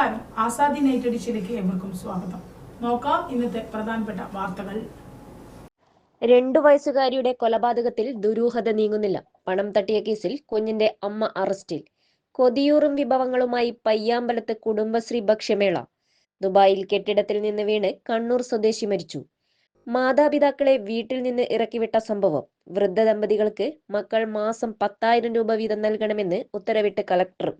നമസ്കാരം. ആസാദി നൈറ്റ് എഡിഷനിലേക്ക് ഏവർക്കും സ്വാഗതം. നോക്കാം ഇന്നത്തെ പ്രധാനപ്പെട്ട വാർത്തകൾ. രണ്ടു വയസ്സുകാരിയുടെ കൊലപാതകത്തിൽ ദുരൂഹത നീങ്ങുന്നില്ല. പണം തട്ടിയ കേസിൽ കുഞ്ഞിന്റെ അമ്മ അറസ്റ്റിൽ. കൊതിയൂറും വിഭവങ്ങളുമായി പയ്യാമ്പലത്ത് കുടുംബശ്രീ ഭക്ഷ്യമേള. ദുബായിൽ കെട്ടിടത്തിൽ നിന്ന് വീണ് കണ്ണൂർ സ്വദേശി മരിച്ചു. മാതാപിതാക്കളെ വീട്ടിൽ നിന്ന് ഇറക്കിവിട്ട സംഭവം. വൃദ്ധ ദമ്പതികൾക്ക് മക്കൾ മാസം പത്തായിരം രൂപ വീതം നൽകണമെന്ന് ഉത്തരവിട്ട് കളക്ടർ.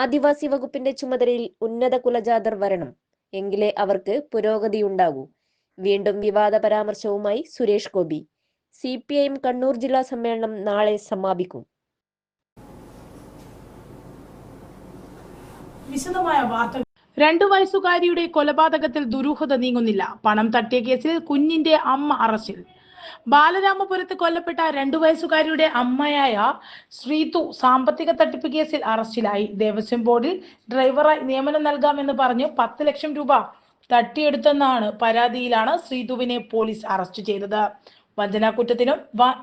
ആദിവാസി വകുപ്പിന്റെ ചുമതലയിൽ ഉന്നത കുലജാതർ വരണം. എങ്കിലേ അവർക്ക് പുരോഗതിയുണ്ടാകൂ വീണ്ടും വിവാദ പരാമർശവുമായി Suresh Gopi. C P I M Kannur ജില്ലാ സമ്മേളനം നാളെ സമാപിക്കും. വിശദമായ വാർത്തകൾ. രണ്ടു വയസ്സുകാരിയുടെ കൊലപാതകത്തിൽ ദുരൂഹത നീങ്ങുന്നില്ല. പണം തട്ടിയ കേസിൽ കുഞ്ഞിന്റെ അമ്മ അറസ്റ്റിൽ. ബാലരാമപുരത്ത് കൊല്ലപ്പെട്ട രണ്ടു വയസ്സുകാരിയുടെ അമ്മയായ ശ്രീതു സാമ്പത്തിക തട്ടിപ്പ് കേസിൽ അറസ്റ്റിലായി. ദേവസ്വം ബോർഡിൽ ഡ്രൈവറായി നിയമനം നൽകാമെന്ന് പറഞ്ഞ് പത്ത് ലക്ഷം രൂപ തട്ടിയെടുത്തെന്നാണ് പരാതിയിലാണ് ശ്രീതുവിനെ പോലീസ് അറസ്റ്റ് ചെയ്തത്. വഞ്ചനാക്കുറ്റത്തിനും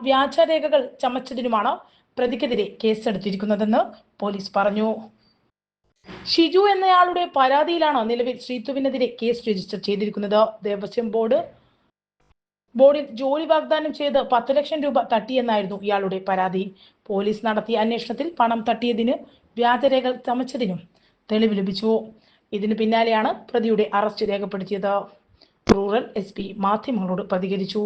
വ്യാജരേഖകൾ ചമച്ചതിനുമാണ് പ്രതിക്കെതിരെ കേസെടുത്തിരിക്കുന്നതെന്ന് പോലീസ് പറഞ്ഞു. ഷിജു എന്നയാളുടെ പരാതിയിലാണ് നിലവിൽ ശ്രീതുവിനെതിരെ കേസ് രജിസ്റ്റർ ചെയ്തിരിക്കുന്നത്. ദേവസ്വം ബോർഡ് ബോർഡിൽ ജോലി വാഗ്ദാനം ചെയ്ത് പത്ത് ലക്ഷം രൂപ തട്ടിയെന്നായിരുന്നു ഇയാളുടെ പരാതി. പോലീസ് നടത്തിയ അന്വേഷണത്തിൽ പണം തട്ടിയതിന് വ്യാജരേഖകൾ ചമച്ചതിനും തെളിവ് ലഭിച്ചു. ഇതിന് പിന്നാലെയാണ് പ്രതിയുടെ അറസ്റ്റ് രേഖപ്പെടുത്തിയത്. റൂറൽ എസ് പി മാധ്യമങ്ങളോട് പ്രതികരിച്ചു.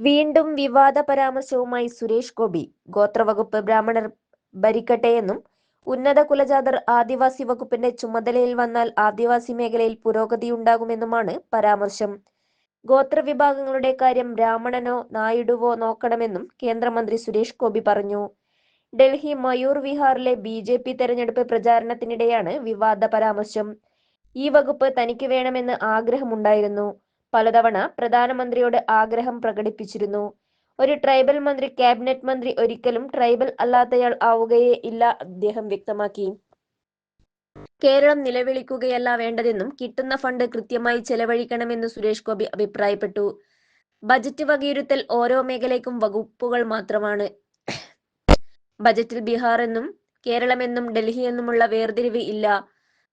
വീണ്ടും വിവാദ പരാമർശവുമായി സുരേഷ് ഗോപി. ഗോത്രവകുപ്പ് ബ്രാഹ്മണർ ഭരിക്കട്ടെയെന്നും ഉന്നത കുലജാതർ ആദിവാസി വകുപ്പിന്റെ ചുമതലയിൽ വന്നാൽ ആദിവാസി മേഖലയിൽ പുരോഗതിയുണ്ടാകുമെന്നുമാണ് പരാമർശം. ഗോത്രവിഭാഗങ്ങളുടെ കാര്യം ബ്രാഹ്മണനോ നായിഡുവോ നോക്കണമെന്നും കേന്ദ്രമന്ത്രി സുരേഷ് ഗോപി പറഞ്ഞു. ഡൽഹി മയൂർ വിഹാറിലെ ബി ജെ പി തെരഞ്ഞെടുപ്പ് പ്രചാരണത്തിനിടെയാണ് വിവാദ പരാമർശം. ഈ വകുപ്പ് തനിക്ക് വേണമെന്ന് ആഗ്രഹമുണ്ടായിരുന്നു. പലതവണ പ്രധാനമന്ത്രിയോട് ആഗ്രഹം പ്രകടിപ്പിച്ചിരുന്നു. ഒരു ട്രൈബൽ മന്ത്രി ക്യാബിനറ്റ് മന്ത്രി ഒരിക്കലും ട്രൈബൽ അല്ലാത്തയാൾ ആവുകയേ ഇല്ല അദ്ദേഹം വ്യക്തമാക്കി. കേരളം നിലവിളിക്കുകയല്ല വേണ്ടതെന്നും കിട്ടുന്ന ഫണ്ട് കൃത്യമായി ചെലവഴിക്കണമെന്ന് സുരേഷ് ഗോപി അഭിപ്രായപ്പെട്ടു. ബജറ്റ് വകയിരുത്തൽ ഓരോ മേഖലയ്ക്കും വകുപ്പുകൾ മാത്രമാണ്. ബജറ്റിൽ ബീഹാർ എന്നും കേരളമെന്നും ഡൽഹി എന്നുമുള്ള വേർതിരിവ് ഇല്ല.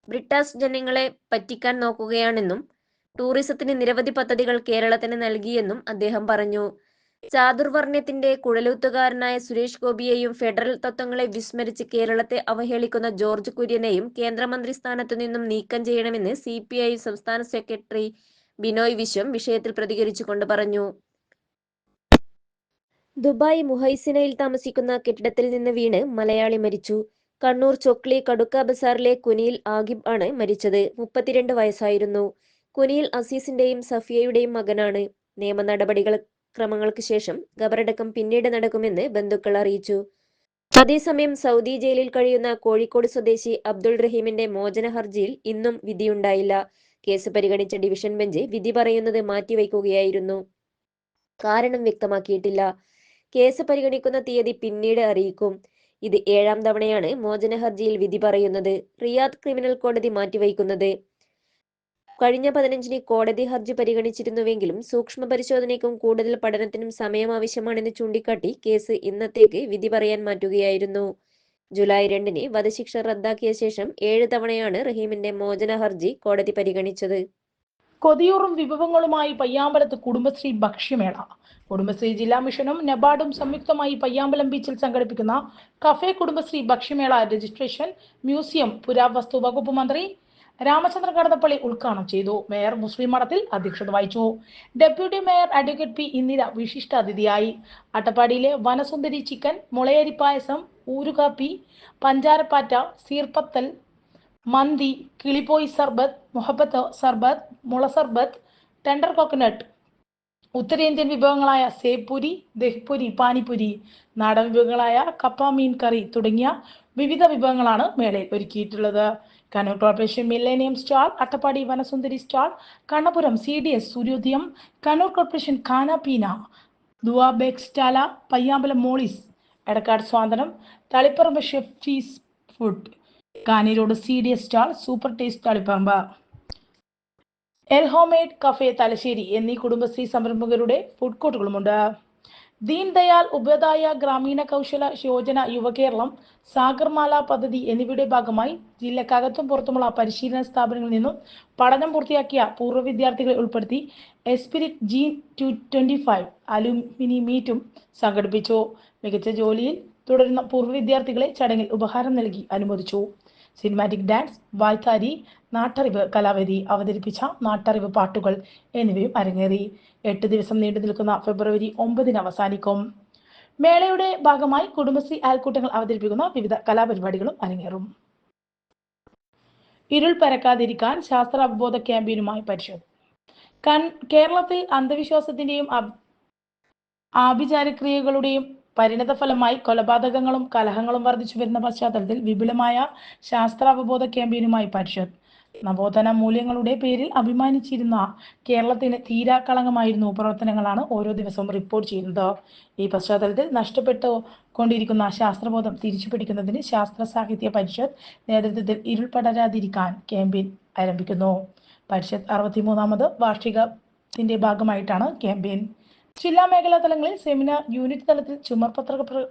ബ്രിട്ടാസ് ജനങ്ങളെ പറ്റിക്കാൻ നോക്കുകയാണെന്നും ടൂറിസത്തിന് നിരവധി പദ്ധതികൾ കേരളത്തിന് നൽകിയെന്നും അദ്ദേഹം പറഞ്ഞു. ചാതുർവർണയത്തിന്റെ കുഴലൂത്തുകാരനായ സുരേഷ് ഗോപിയെയും ഫെഡറൽ തത്വങ്ങളെ വിസ്മരിച്ച് കേരളത്തെ അവഹേളിക്കുന്ന ജോർജ് കുര്യനെയും കേന്ദ്രമന്ത്രി സ്ഥാനത്തു നിന്നും നീക്കം ചെയ്യണമെന്ന് സി സംസ്ഥാന സെക്രട്ടറി ബിനോയ് വിശ്വം വിഷയത്തിൽ പ്രതികരിച്ചുകൊണ്ട് പറഞ്ഞു. ദുബായ് മുഹൈസിനയിൽ താമസിക്കുന്ന കെട്ടിടത്തിൽ നിന്ന് വീണ് മലയാളി മരിച്ചു. കണ്ണൂർ ചൊക്ലി കടുക്ക ബസാറിലെ കുനിയിൽ ആഗിബ് ആണ് മരിച്ചത്. മുപ്പത്തിരണ്ട് വയസ്സായിരുന്നു. കുനിയിൽ അസീസിന്റെയും സഫിയയുടെയും മകനാണ്. നിയമ നടപടികൾ ക്രമങ്ങൾക്ക് ശേഷം ഖബറടക്കം പിന്നീട് നടക്കുമെന്ന് ബന്ധുക്കൾ അറിയിച്ചു. അതേസമയം സൗദി ജയിലിൽ കഴിയുന്ന കോഴിക്കോട് സ്വദേശി അബ്ദുൾ റഹീമിന്റെ മോചന ഹർജിയിൽ ഇന്നും വിധിയുണ്ടായില്ല. കേസ് പരിഗണിച്ച ഡിവിഷൻ ബെഞ്ച് വിധി പറയുന്നത് മാറ്റിവെക്കുകയായിരുന്നു. കാരണം വ്യക്തമാക്കിയിട്ടില്ല. കേസ് പരിഗണിക്കുന്ന തീയതി പിന്നീട് അറിയിക്കും. ഇത് ഏഴാം തവണയാണ് മോചന ഹർജിയിൽ വിധി പറയുന്നത്. റിയാദ് ക്രിമിനൽ കോടതി മാറ്റിവയ്ക്കുന്നത് കഴിഞ്ഞ പതിനഞ്ചിന് കോടതി ഹർജി പരിഗണിച്ചിരുന്നുവെങ്കിലും സൂക്ഷ്മ പരിശോധനയ്ക്കും കൂടുതൽ പഠനത്തിനും സമയം ആവശ്യമാണെന്ന് ചൂണ്ടിക്കാട്ടി കേസ് ഇന്നത്തേക്ക് വിധി പറയാൻ മാറ്റുകയായിരുന്നു. ജൂലൈ രണ്ടിന് വധശിക്ഷ റദ്ദാക്കിയ ശേഷം ഏഴ് തവണയാണ് റഹീമിന്റെ മോചന ഹർജി കോടതി പരിഗണിച്ചത്. കൊതിയൂറും വിഭവങ്ങളുമായി പയ്യാമ്പലത്ത് കുടുംബശ്രീ ഭക്ഷ്യമേള. കുടുംബശ്രീ ജില്ലാ മിഷനും നബാർഡും സംയുക്തമായി പയ്യാമ്പലം ബീച്ചിൽ സംഘടിപ്പിക്കുന്ന കഫേ കുടുംബശ്രീ ഭക്ഷ്യമേള രജിസ്ട്രേഷൻ മ്യൂസിയം പുരാവസ്തു വകുപ്പ് മന്ത്രി രാമചന്ദ്രൻ കടന്നപ്പള്ളി ഉദ്ഘാടനം ചെയ്തു. മേയർ മുസ്ലിം മഠത്തിൽ അധ്യക്ഷത വഹിച്ചു. Deputy mayor advocate P Indira വിശിഷ്ട അതിഥിയായി. അട്ടപ്പാടിയിലെ വനസുന്ദരി ചിക്കൻ മുളയരി പായസം ഊരുകാപ്പി പഞ്ചാരപ്പാറ്റ സീർപ്പത്തൽ മന്തി കിളിപ്പോയി സർബത്ത് മുഹബത്ത് സർബത്ത് മുള സർബത്ത് ടെൻഡർ കോക്കനട്ട് ഉത്തരേന്ത്യൻ വിഭവങ്ങളായ സേപ്പുരി ദഹ്പുരി പാനിപ്പുരി നാടൻ വിഭവങ്ങളായ കപ്പ മീൻ കറി തുടങ്ങിയ വിവിധ വിഭവങ്ങളാണ് മേളയിൽ ഒരുക്കിയിട്ടുള്ളത്. Kannur corporation millennium stall Attappadi Vanasundari stall Kannapuram C D S Suryodayam Kannur corporation Khanapeena ദുവാബേക് സ്റ്റാല Payyambalam mollis Edakkad സ്വാതനം Taliparamba chef cheese food കാനീരോട് C D S stall super taste Taliparamba. L homemade cafe Thalassery എന്നീ കുടുംബശ്രീ സംരംഭകരുടെ ഫുഡ് കോർട്ടുകളുമുണ്ട് ദീൻ ദയാൽ ഉപാധ്യായ ഗ്രാമീണ കൗശല യോജന യുവകേരളം സാഗർമാല പദ്ധതി എന്നിവയുടെ ഭാഗമായി ജില്ലക്കകത്തും പുറത്തുമുള്ള പരിശീലന സ്ഥാപനങ്ങളിൽ നിന്നും പഠനം പൂർത്തിയാക്കിയ പൂർവ വിദ്യാർത്ഥികളെ ഉൾപ്പെടുത്തി esprit G two twenty five alumni മീറ്റും സംഘടിപ്പിച്ചു. മികച്ച ജോലിയിൽ തുടരുന്ന പൂർവ വിദ്യാർത്ഥികളെ ചടങ്ങിൽ ഉപഹാരം നൽകി അനുമോദിച്ചു. സിനിമാറ്റിക് ഡാൻസ് വായ്ത്താരി നാട്ടറിവ് കലാവേദി അവതരിപ്പിച്ച നാട്ടറിവ് പാട്ടുകൾ എന്നിവയും അരങ്ങേറി. എട്ട് ദിവസം നീണ്ടു നിൽക്കുന്ന ഫെബ്രുവരി ഒമ്പതിന് അവസാനിക്കും. മേളയുടെ ഭാഗമായി കുടുംബശ്രീ അയൽക്കൂട്ടങ്ങൾ അവതരിപ്പിക്കുന്ന വിവിധ കലാപരിപാടികളും അരങ്ങേറും. ഇരുൾ പരക്കാതിരിക്കാൻ ശാസ്ത്ര അവബോധ ക്യാമ്പയിനുമായി പരിശോധന. കേരളത്തിൽ അന്ധവിശ്വാസത്തിന്റെയും ആഭിചാരക്രിയകളുടെയും പരിണത ഫലമായി കൊലപാതകങ്ങളും കലഹങ്ങളും വർദ്ധിച്ചു വരുന്ന പശ്ചാത്തലത്തിൽ വിപുലമായ ശാസ്ത്രാവബോധ ക്യാമ്പയിനുമായി പരിഷത്ത് നവോത്ഥന മൂല്യങ്ങളുടെ പേരിൽ അഭിമാനിച്ചിരുന്ന കേരളത്തിന് തീരാക്കളങ്കമായിരുന്നു പ്രവർത്തനങ്ങളാണ് ഓരോ ദിവസവും റിപ്പോർട്ട് ചെയ്യുന്നത്. ഈ പശ്ചാത്തലത്തിൽ നഷ്ടപ്പെട്ടു കൊണ്ടിരിക്കുന്ന ശാസ്ത്രബോധം തിരിച്ചുപിടിക്കുന്നതിന് ശാസ്ത്ര സാഹിത്യ പരിഷത്ത് നേതൃത്വത്തിൽ ഇരുൾപടരാതിരിക്കാൻ ക്യാമ്പയിൻ ആരംഭിക്കുന്നു. പരിഷത്ത് അറുപത്തിമൂന്നാമത് വാർഷികത്തിന്റെ ഭാഗമായിട്ടാണ് ക്യാമ്പയിൻ. ജില്ലാ മേഖലാ തലങ്ങളിൽ സെമിനാർ യൂണിറ്റ് തലത്തിൽ ചുമർ പത്ര പ്ര-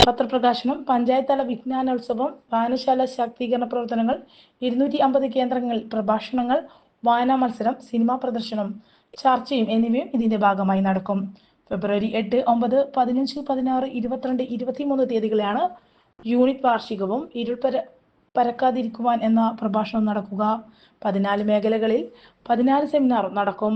പത്രപ്രകാശനം പഞ്ചായത്ത് തല വിജ്ഞാനോത്സവം വായനശാല ശാക്തീകരണ പ്രവർത്തനങ്ങൾ ഇരുന്നൂറ്റി അമ്പത് കേന്ദ്രങ്ങളിൽ പ്രഭാഷണങ്ങൾ വായനാ മത്സരം സിനിമാ പ്രദർശനം ചർച്ചയും എന്നിവയും ഇതിന്റെ ഭാഗമായി നടക്കും. ഫെബ്രുവരി എട്ട് ഒമ്പത് പതിനഞ്ച് പതിനാറ് ഇരുപത്തിരണ്ട് ഇരുപത്തിമൂന്ന് തീയതികളാണ് യൂണിറ്റ് വാർഷികവും ഇരുൾപര പരക്കാതിരിക്കുവാൻ എന്ന പ്രഭാഷണം നടക്കുക. പതിനാല് മേഖലകളിൽ പതിനാല് സെമിനാറും നടക്കും.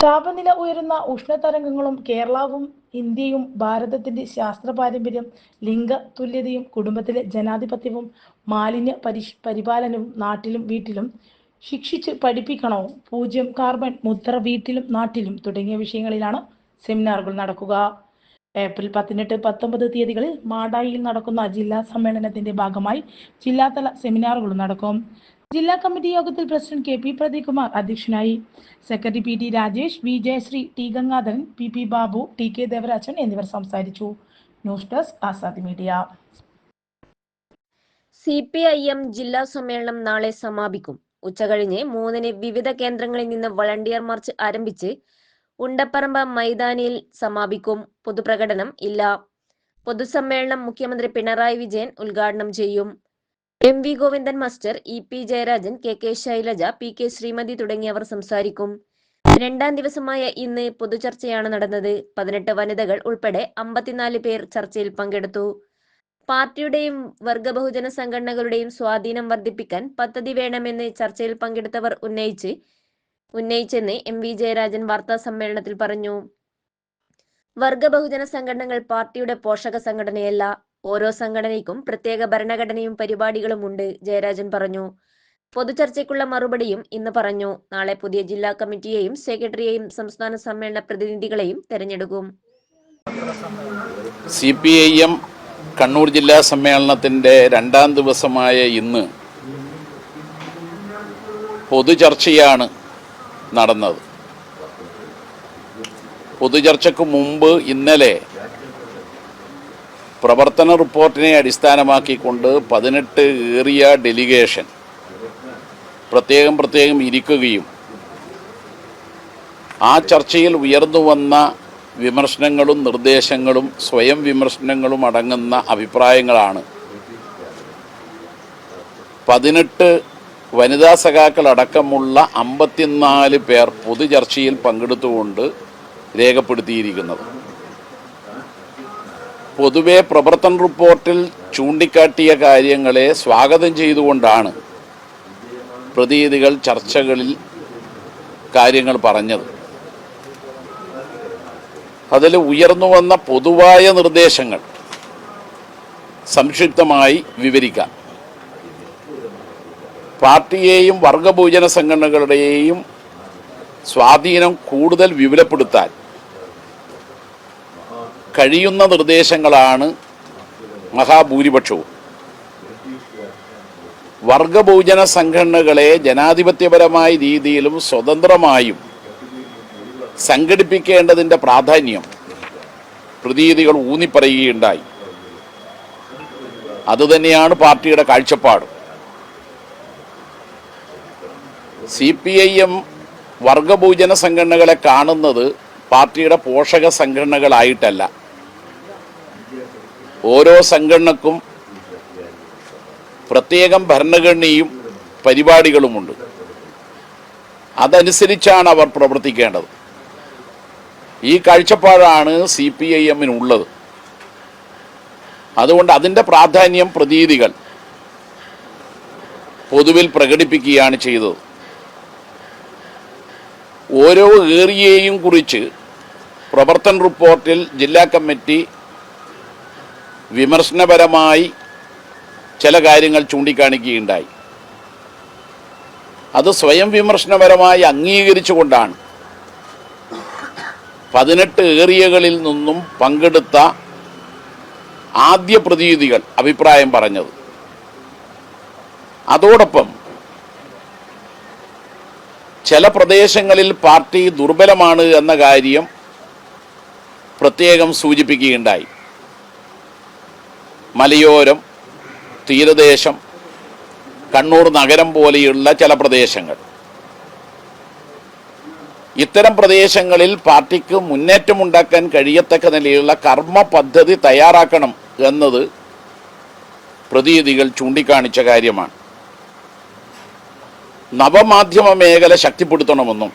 താപനില ഉയരുന്ന ഉഷ്ണതരംഗങ്ങളും കേരളവും ഇന്ത്യയും ഭാരതത്തിന്റെ ശാസ്ത്ര പാരമ്പര്യം ലിംഗ തുല്യതയും കുടുംബത്തിലെ ജനാധിപത്യവും മാലിന്യ പരിഷ് പരിപാലനവും നാട്ടിലും വീട്ടിലും ശിക്ഷിച്ച് പഠിപ്പിക്കണോ? പൂജ്യം കാർബൺ മുദ്ര വീട്ടിലും നാട്ടിലും തുടങ്ങിയ വിഷയങ്ങളിലാണ് സെമിനാറുകൾ നടക്കുക. ഏപ്രിൽ പതിനെട്ട് പത്തൊമ്പത് തീയതികളിൽ മാടായിയിൽ നടക്കുന്ന ജില്ലാ സമ്മേളനത്തിന്റെ ഭാഗമായി ജില്ലാതല സെമിനാറുകളും നടക്കും. ജില്ലാ കമ്മിറ്റി യോഗത്തിൽ പ്രസിഡന്റ് കെ പി പ്രദീപ്കുമാർ അധ്യക്ഷനായി. Secretary P T Rajesh V Jayasree T Gangadharan P P Babu T K Devarajan എന്നിവർ സംസാരിച്ചു. News desk Azadi media. C P I M ജില്ലാ സമ്മേളനം നാളെ സമാപിക്കും. ഉച്ചകഴിഞ്ഞ് മൂന്നിന് വിവിധ കേന്ദ്രങ്ങളിൽ നിന്ന് വളണ്ടിയർ മാർച്ച് ആരംഭിച്ച് ഉണ്ടപ്പറമ്പ മൈതാനിയിൽ സമാപിക്കും പൊതുപ്രകടനം. ഇല്ല. പൊതുസമ്മേളനം മുഖ്യമന്ത്രി പിണറായി വിജയൻ ഉദ്ഘാടനം ചെയ്യും. M V Govindan master E P Jayarajan K K Shailaja P K Sreemathi തുടങ്ങിയവർ സംസാരിക്കും. രണ്ടാം ദിവസമായ ഇന്ന് പൊതുചർച്ചയാണ് നടന്നത്. പതിനെട്ട് വനിതകൾ ഉൾപ്പെടെ അമ്പത്തിനാല് പേർ ചർച്ചയിൽ പങ്കെടുത്തു. പാർട്ടിയുടെയും വർഗ ബഹുജന സംഘടനകളുടെയും സ്വാധീനം വർദ്ധിപ്പിക്കാൻ പദ്ധതി വേണമെന്ന് ചർച്ചയിൽ പങ്കെടുത്തവർ ഉന്നയിച്ച് ഉന്നയിച്ചെന്ന് എം വി ജയരാജൻ വാർത്താ സമ്മേളനത്തിൽ പറഞ്ഞു. വർഗ ബഹുജന സംഘടനകൾ പാർട്ടിയുടെ പോഷക സംഘടനയല്ല. ഓരോ സംഘടനയ്ക്കും പ്രത്യേക ഭരണഘടനയും പരിപാടികളും ഉണ്ട് ജയരാജൻ പറഞ്ഞു. പൊതുചർച്ചയ്ക്കുള്ള മറുപടിയും ഇന്ന് പറഞ്ഞു. നാളെ പുതിയ ജില്ലാ കമ്മിറ്റിയെയും സെക്രട്ടറിയെയും സംസ്ഥാന സമ്മേളന പ്രതിനിധികളെയും തെരഞ്ഞെടുക്കും. C P I M Kannur ജില്ലാ സമ്മേളനത്തിന്റെ രണ്ടാം ദിവസമായ ഇന്ന് പൊതുചർച്ചയാണ് നടന്നത്. പൊതുചർച്ചക്ക് മുമ്പ് ഇന്നലെ പ്രവർത്തന റിപ്പോർട്ടിനെ അടിസ്ഥാനമാക്കിക്കൊണ്ട് പതിനെട്ട് ഏറിയ ഡെലിഗേഷൻ. പ്രത്യേകം പ്രത്യേകം ഇരിക്കുകയും ആ ചർച്ചയിൽ ഉയർന്നു വന്ന വിമർശനങ്ങളും നിർദ്ദേശങ്ങളും സ്വയം വിമർശനങ്ങളും അടങ്ങുന്ന അഭിപ്രായങ്ങളാണ്. പതിനെട്ട് വനിതാ സഖാക്കളടക്കമുള്ള അമ്പത്തിനാല് പേർ പൊതുചർച്ചയിൽ പങ്കെടുത്തുകൊണ്ട് രേഖപ്പെടുത്തിയിരിക്കുന്നത്. പൊതുവെ പ്രവർത്തന റിപ്പോർട്ടിൽ ചൂണ്ടിക്കാട്ടിയ കാര്യങ്ങളെ സ്വാഗതം ചെയ്തുകൊണ്ടാണ് പ്രതിനിധികൾ ചർച്ചകളിൽ കാര്യങ്ങൾ പറഞ്ഞത്. അതിൽ ഉയർന്നു വന്ന പൊതുവായ നിർദ്ദേശങ്ങൾ സംക്ഷിപ്തമായി വിവരിക്കാം. പാർട്ടിയെയും വർഗഭൂജന സംഘടനകളുടെയും സ്വാധീനം കൂടുതൽ വിപുലപ്പെടുത്താൻ കഴിയുന്ന നിർദ്ദേശങ്ങളാണ് മഹാഭൂരിപക്ഷവും. വർഗഭൂജന സംഘടനകളെ ജനാധിപത്യപരമായ രീതിയിലും സ്വതന്ത്രമായും സംഘടിപ്പിക്കേണ്ടതിന്റെ പ്രാധാന്യം പ്രതീതികൾ ഊന്നിപ്പറയുകയുണ്ടായി. അതുതന്നെയാണ് പാർട്ടിയുടെ കാഴ്ചപ്പാട്. സി പി ഐ എം വർഗഭൂജന സംഘടനകളെ കാണുന്നത് പാർട്ടിയുടെ പോഷക സംഘടനകളായിട്ടല്ല. ഓരോ സംഘടനക്കും പ്രത്യേകം ഭരണഘടനയും പരിപാടികളുമുണ്ട്. അതനുസരിച്ചാണ് അവർ പ്രവർത്തിക്കേണ്ടത്. ഈ കാഴ്ചപ്പാടാണ് സി പി ഐ എമ്മിനുള്ളത്. അതുകൊണ്ട് അതിന്റെ പ്രാധാന്യം പ്രതീതികൾ പൊതുവിൽ പ്രകടിപ്പിക്കുകയാണ് ചെയ്തത്. ഓരോ ഏറിയയും കുറിച്ച് പ്രവർത്തന റിപ്പോർട്ടിൽ ജില്ലാ കമ്മിറ്റി വിമർശനപരമായി ചില കാര്യങ്ങൾ ചൂണ്ടിക്കാണിക്കുകയുണ്ടായി. അത് സ്വയം വിമർശനപരമായി അംഗീകരിച്ചുകൊണ്ടാണ്. പതിനെട്ട് ഏറിയകളിൽ നിന്നും പങ്കെടുത്ത ആദ്യ പ്രതിവിധികൾ അഭിപ്രായം പറഞ്ഞത്. അതോടൊപ്പം ചില പ്രദേശങ്ങളിൽ പാർട്ടി ദുർബലമാണ് എന്ന കാര്യം പ്രത്യേകം സൂചിപ്പിക്കുകയുണ്ടായി. മലയോരം തീരദേശം കണ്ണൂർ നഗരം പോലെയുള്ള ചില പ്രദേശങ്ങൾ. ഇത്തരം പ്രദേശങ്ങളിൽ പാർട്ടിക്ക് മുന്നേറ്റമുണ്ടാക്കാൻ കഴിയത്തക്ക നിലയിലുള്ള കർമ്മ പദ്ധതി തയ്യാറാക്കണം എന്നത് പ്രതീതികൾ ചൂണ്ടിക്കാണിച്ച കാര്യമാണ്. നവമാധ്യമ മേഖല ശക്തിപ്പെടുത്തണമെന്നും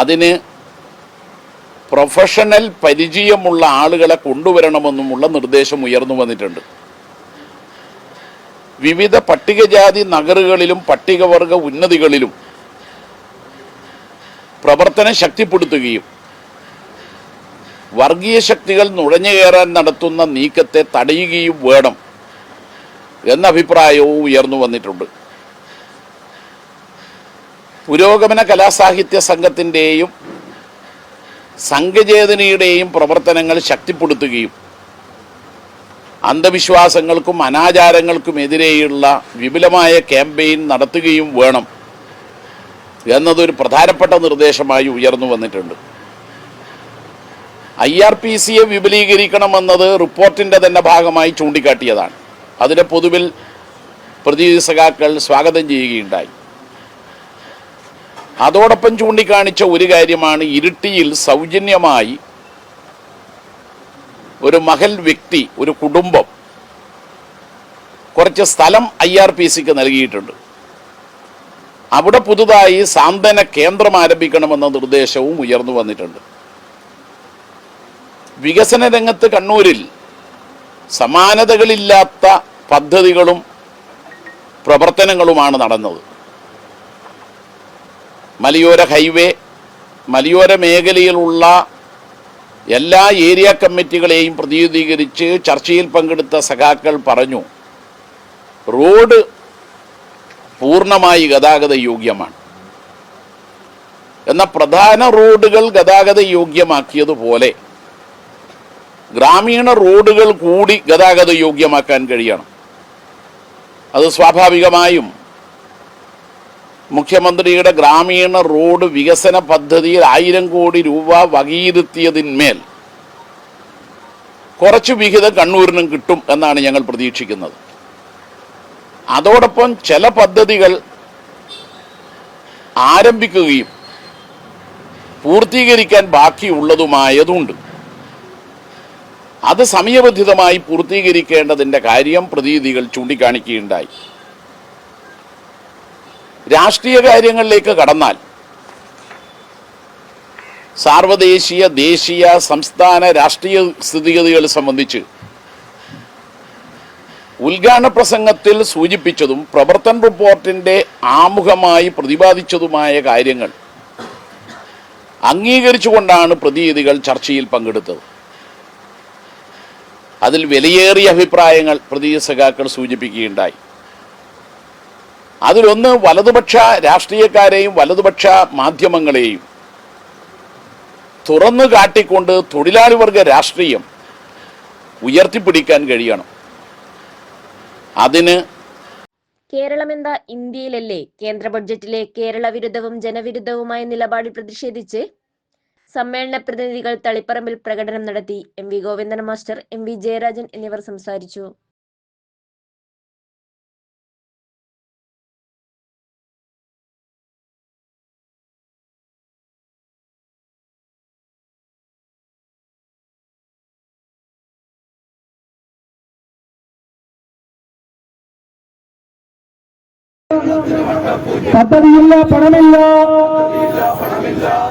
അതിന് പ്രൊഫഷണൽ പരിചയമുള്ള ആളുകളെ കൊണ്ടുവരണമെന്നുമുള്ള നിർദ്ദേശം ഉയർന്നു വന്നിട്ടുണ്ട്. വിവിധ പട്ടികജാതി നഗറുകളിലും പട്ടികവർഗ ഉന്നതികളിലും പ്രവർത്തനം ശക്തിപ്പെടുത്തുകയും വർഗീയ ശക്തികൾ നുഴഞ്ഞു കയറാൻ നടത്തുന്ന നീക്കത്തെ തടയുകയും വേണം എന്ന അഭിപ്രായവും ഉയർന്നു വന്നിട്ടുണ്ട്. പുരോഗമന കലാസാഹിത്യ സംഘത്തിന്റെയും സംഘചേതനയുടെയും പ്രവർത്തനങ്ങൾ ശക്തിപ്പെടുത്തുകയും അന്ധവിശ്വാസങ്ങൾക്കും അനാചാരങ്ങൾക്കുമെതിരെയുള്ള വിപുലമായ ക്യാമ്പയിൻ നടത്തുകയും വേണം എന്നതൊരു പ്രധാനപ്പെട്ട നിർദ്ദേശമായി ഉയർന്നു വന്നിട്ടുണ്ട്. ഐ ആർ പി സിയെ വിപുലീകരിക്കണമെന്നത് റിപ്പോർട്ടിന്റെ തന്നെ ഭാഗമായി ചൂണ്ടിക്കാട്ടിയതാണ്. അതിനെ പൊതുവിൽ പ്രതിനിധി സഖാക്കൾ സ്വാഗതം ചെയ്യുകയുണ്ടായി. അതോടൊപ്പം ചൂണ്ടിക്കാണിച്ച ഒരു കാര്യമാണ് ഇരുട്ടിയിൽ സൗജന്യമായി ഒരു മഹൽ വ്യക്തി ഒരു കുടുംബം കുറച്ച് സ്ഥലം ഐ ആർ പി സിക്ക് നൽകിയിട്ടുണ്ട്. അവിടെ പുതുതായി സാന്ത്വന കേന്ദ്രം ആരംഭിക്കണമെന്ന നിർദ്ദേശവും ഉയർന്നു വന്നിട്ടുണ്ട്. വികസന രംഗത്ത് കണ്ണൂരിൽ സമാനതകളില്ലാത്ത പദ്ധതികളും പ്രവർത്തനങ്ങളുമാണ് നടന്നത്. മലയോര ഹൈവേ മലയോര മേഖലയിലുള്ള എല്ലാ ഏരിയ കമ്മിറ്റികളെയും പ്രതിനിധീകരിച്ച് ചർച്ചയിൽ പങ്കെടുത്ത സഖാക്കൾ പറഞ്ഞു റോഡ് പൂർണമായി ഗതാഗത യോഗ്യമാണ്. എന്ന പ്രധാന റോഡുകൾ ഗതാഗത യോഗ്യമാക്കിയതുപോലെ ഗ്രാമീണ റോഡുകൾ കൂടി ഗതാഗത യോഗ്യമാക്കാൻ കഴിയണം. അത് സ്വാഭാവികമായും മുഖ്യമന്ത്രിയുടെ ഗ്രാമീണ റോഡ് വികസന പദ്ധതിയിൽ ആയിരം കോടി രൂപ വകയിരുത്തിയതിന്മേൽ കുറച്ച് വിഹിതം കണ്ണൂരിനും കിട്ടും എന്നാണ് ഞങ്ങൾ പ്രതീക്ഷിക്കുന്നത്. അതോടൊപ്പം ചില പദ്ധതികൾ ആരംഭിക്കുകയും പൂർത്തീകരിക്കാൻ ബാക്കിയുള്ളതുമായതുണ്ട്. അത് സമയബന്ധിതമായി പൂർത്തീകരിക്കേണ്ടതിന്റെ കാര്യം പ്രതീതികൾ ചൂണ്ടിക്കാണിക്കുകയുണ്ടായി. രാഷ്ട്രീയ കാര്യങ്ങളിലേക്ക് കടന്നാൽ സാർവദേശീയ ദേശീയ സംസ്ഥാന രാഷ്ട്രീയ സ്ഥിതിഗതികൾ സംബന്ധിച്ച് ഉദ്ഘാടന പ്രസംഗത്തിൽ സൂചിപ്പിച്ചതും പ്രവർത്തൻ റിപ്പോർട്ടിന്റെ ആമുഖമായി പ്രതിപാദിച്ചതുമായ കാര്യങ്ങൾ അംഗീകരിച്ചുകൊണ്ടാണ് പ്രതിനിധികൾ ചർച്ചയിൽ പങ്കെടുത്തത്. അതിൽ വിലയേറിയ അഭിപ്രായങ്ങൾ പ്രതിനിധി സഖാക്കൾ സൂചിപ്പിക്കുകയുണ്ടായി. അതിലൊന്ന് വലതുപക്ഷ രാഷ്ട്രീയക്കാരെയും വലതുപക്ഷ മാധ്യമങ്ങളെയും. തുറന്നു കാട്ടിക്കൊണ്ട് തൊഴിലാളി വർഗ രാഷ്ട്രീയം ഉയർത്തിപ്പിടിക്കാൻ കഴിയണം. അതിന് കേരളമെന്ന ഇന്ത്യയിലല്ലേ? കേന്ദ്ര ബഡ്ജറ്റിലെ കേരള വിരുദ്ധവും ജനവിരുദ്ധവുമായ നിലപാടിൽ പ്രതിഷേധിച്ച് സമ്മേളന പ്രതിനിധികൾ തളിപ്പറമ്പിൽ പ്രകടനം നടത്തി M V Govindan master M V Jayarajan എന്നിവർ സംസാരിച്ചു. പദ്ധതിയില്ല പണമില്ല.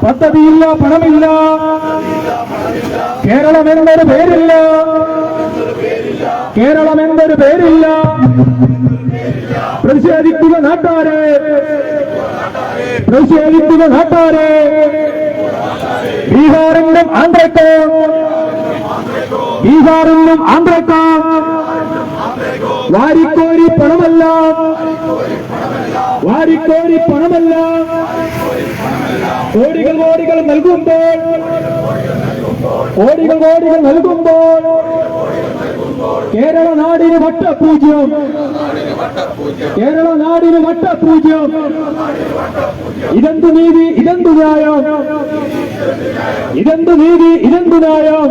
പദ്ധതിയില്ല പണമില്ല. കേരളം എന്നൊരു പേരില്ല. കേരളം എന്നൊരു പേരില്ല. പ്രതിഷേധിക്കുക നാട്ടാരെ. പ്രതിഷേധിക്കുക നാട്ടാരെ. ബീഹാറിനും ആന്ധ്രക്കോ ബീഹാറിനും ആന്ധ്രക്കോ വാരിക്കോരി പണമല്ല. വാരിക്കോരി പണമല്ല. കോടികൾ കോടികൾ നൽകുമ്പോൾ കോടികൾ കോടികൾ നൽകുമ്പോൾ കേരള നാടിന് വട്ടപൂജ്യം. കേരള നാടിന് വട്ടപൂജ്യം. ഇതെന്തു നീതി ഇതെന്തു ന്യായം? ഇതെന്തു നീതി ഇതെന്തു ന്യായം?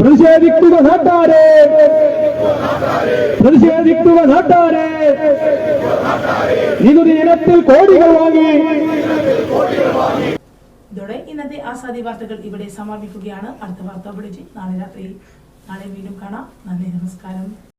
പ്രതിഷേധിക്കുക നാട്ടാരെ. പ്രതിഷേധിക്കുക നാട്ടാരെ. നികുതി ഇനത്തിൽ കോടികൾ വാങ്ങി. ഇതോടെ ഇന്നത്തെ ആസാദി വാർത്തകൾ ഇവിടെ സമാപിക്കുകയാണ്. അടുത്ത വാർത്താ ബുള്ളറ്റിൻ നാളെ രാത്രി. നാളെ വീണ്ടും കാണാം. നന്ദി നമസ്കാരം.